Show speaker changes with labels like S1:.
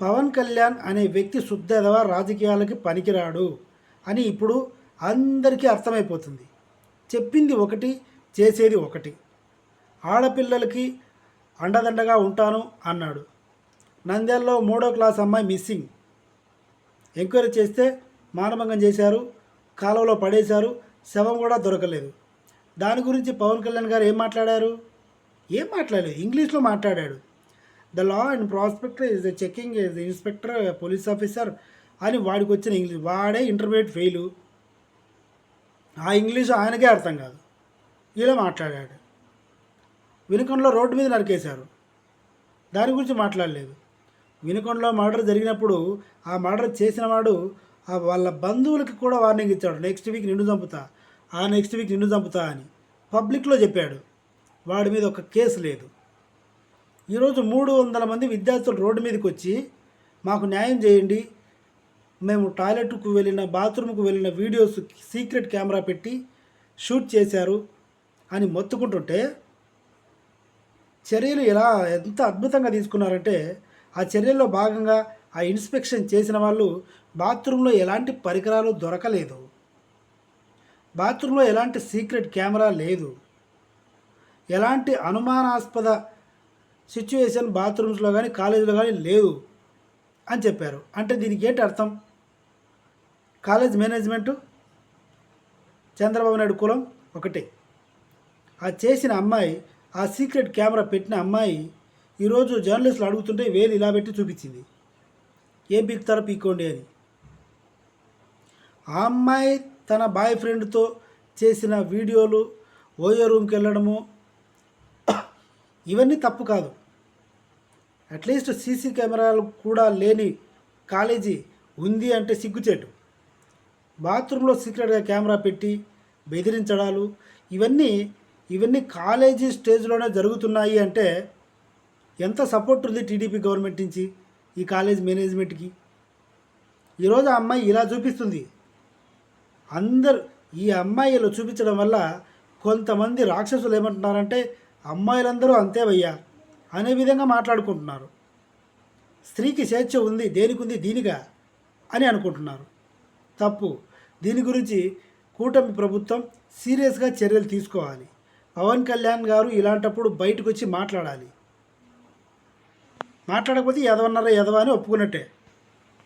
S1: పవన్ కళ్యాణ్ అనే వ్యక్తి శుద్ధెదవ రాజకీయాలకి పనికిరాడు అని ఇప్పుడు అందరికీ అర్థమైపోతుంది. చెప్పింది ఒకటి చేసేది ఒకటి. ఆడపిల్లలకి అండదండగా ఉంటాను అన్నాడు. నంద్యాలలో మూడో క్లాస్ అమ్మాయి మిస్సింగ్. ఎంక్వైరీ చేస్తే మానభంగం చేశారు కాలువలో పడేశారు శవం కూడా దొరకలేదు. దాని గురించి పవన్ కళ్యాణ్ గారు ఏం మాట్లాడారు? ఏం మాట్లాడలేదు ఇంగ్లీష్లో మాట్లాడాడు. The law and prospector is the checking is inspector police officer అని వాడికి వచ్చిన ఇంగ్లీష్. వాడే ఇంటర్మీడియట్ ఫెయిలు ఆ ఇంగ్లీష్ ఆయనకే అర్థం కాదు. ఇలా మాట్లాడాడు. వినుకొండలో రోడ్డు మీద నరికేశారు. దాని గురించి మాట్లాడలేదు. వినుకొండలో మర్డర్ జరిగినప్పుడు ఆ మర్డర్ చేసిన వాడు ఆ వాళ్ళ బంధువులకి కూడా వార్నింగ్ ఇచ్చాడు. నెక్స్ట్ వీక్ నిన్ను చంపుతా. ఆ నెక్స్ట్ వీక్ నిన్ను చంపుతా అని. పబ్లిక్లో చెప్పాడు. వాడి మీద ఒక కేసు లేదు. ఈరోజు మూడు వందల మంది విద్యార్థులు రోడ్డు మీదకి వచ్చి మాకు న్యాయం చేయండి. మేము టాయిలెట్కు వెళ్ళిన బాత్రూమ్కు వెళ్ళిన వీడియోస్ సీక్రెట్ కెమెరా పెట్టి షూట్ చేశారు అని మొత్తుకుంటుంటే చర్యలు ఎలా ఎంత అద్భుతంగా తీసుకున్నారంటే ఆ చర్యల్లో భాగంగా ఆ ఇన్స్పెక్షన్ చేసిన వాళ్ళు బాత్రూంలో ఎలాంటి పరికరాలు దొరకలేదు. బాత్రూంలో ఎలాంటి సీక్రెట్ కెమెరా లేదు. ఎలాంటి అనుమానాస్పద సిచ్యువేషన్ బాత్రూమ్స్లో కానీ కాలేజీలో కానీ లేవు అని చెప్పారు. అంటే దీనికి ఏంటి అర్థం? కాలేజ్ మేనేజ్మెంటు చంద్రబాబు నాయుడు కులం ఒకటే. ఆ చేసిన అమ్మాయి ఆ సీక్రెట్ కెమెరా పెట్టిన అమ్మాయి ఈరోజు జర్నలిస్టులు అడుగుతుంటే వేలు ఇలా పెట్టి చూపించింది. ఏ పీకుతారో పీక్కోండి అని. ఆ అమ్మాయి తన బాయ్ ఫ్రెండ్తో చేసిన వీడియోలు ఓయో రూమ్కి వెళ్ళడము ఇవన్నీ తప్పు కాదు. అట్లీస్ట్ సీసీ కెమెరాలు కూడా లేని కాలేజీ ఉంది అంటే సిగ్గుచేటు. బాత్రూంలో సీక్రెట్గా కెమెరా పెట్టి బెదిరించడాలు ఇవన్నీ ఇవన్నీ కాలేజీ స్టేజ్లోనే జరుగుతున్నాయి అంటే ఎంత సపోర్ట్ ఉంది టీడీపీ గవర్నమెంట్ నుంచి ఈ కాలేజ్ మేనేజ్మెంట్కి? ఈరోజు ఆ అమ్మాయి ఇలా చూపిస్తుంది. అందరు ఈ అమ్మాయిలు చూపించడం వల్ల కొంతమంది రాక్షసులు ఏమంటున్నారంటే అమ్మాయిలందరూ అంతే వయ్యా అనే విధంగా మాట్లాడుకుంటున్నారు. స్త్రీకి స్వేచ్ఛ ఉంది దేనికి ఉంది దీనిగా అని అనుకుంటున్నారు. తప్పు. దీని గురించి కూటమి ప్రభుత్వం సీరియస్గా చర్యలు తీసుకోవాలి. పవన్ కళ్యాణ్ గారు ఇలాంటప్పుడు బయటకు వచ్చి మాట్లాడాలి. మాట్లాడకపోతే ఎదవన్నారా ఎదవ అని ఒప్పుకున్నట్టే.